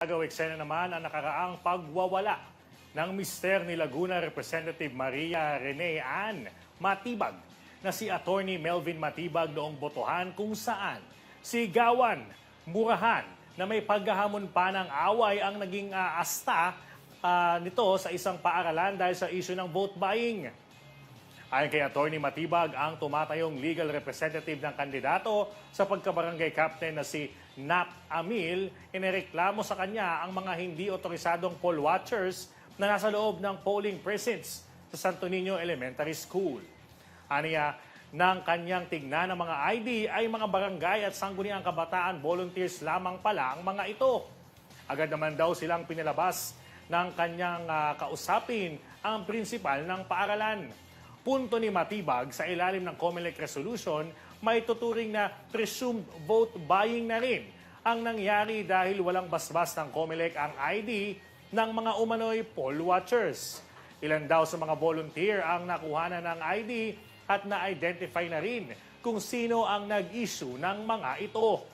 Agaw eksena naman ang nakaraang pagwawala ng mister ni Laguna Representative Maria Rene Ann Matibag na si Attorney Melvin Matibag noong botohan kung saan sigawan, murahan na may paghahamon pa ng away ang naging ah, asta ah, nito sa isang paaralan dahil sa issue ng vote buying. Ayon kay Attorney Matibag, ang tumatayong legal representative ng kandidato sa pagkabarangay captain na si Nap Amil, inireklamo sa kanya ang mga hindi otorisadong poll watchers na nasa loob ng polling precincts sa Santo Niño Elementary School. Aniya, ng kanyang tignan ng mga ID ay mga barangay at sangguniang kabataan volunteers lamang pala ang mga ito. Agad naman daw silang pinalabas ng kanyang ah, kausapin ang prinsipal ng paaralan. Punto ni Matibag sa ilalim ng COMELEC resolution, may tuturing na presumed vote buying na rin ang nangyari dahil walang basbas ng COMELEC ang ID ng mga umano'y poll watchers. Ilan daw sa mga volunteer ang nakuhanan ng ID at na-identify na rin kung sino ang nag-issue ng mga ito.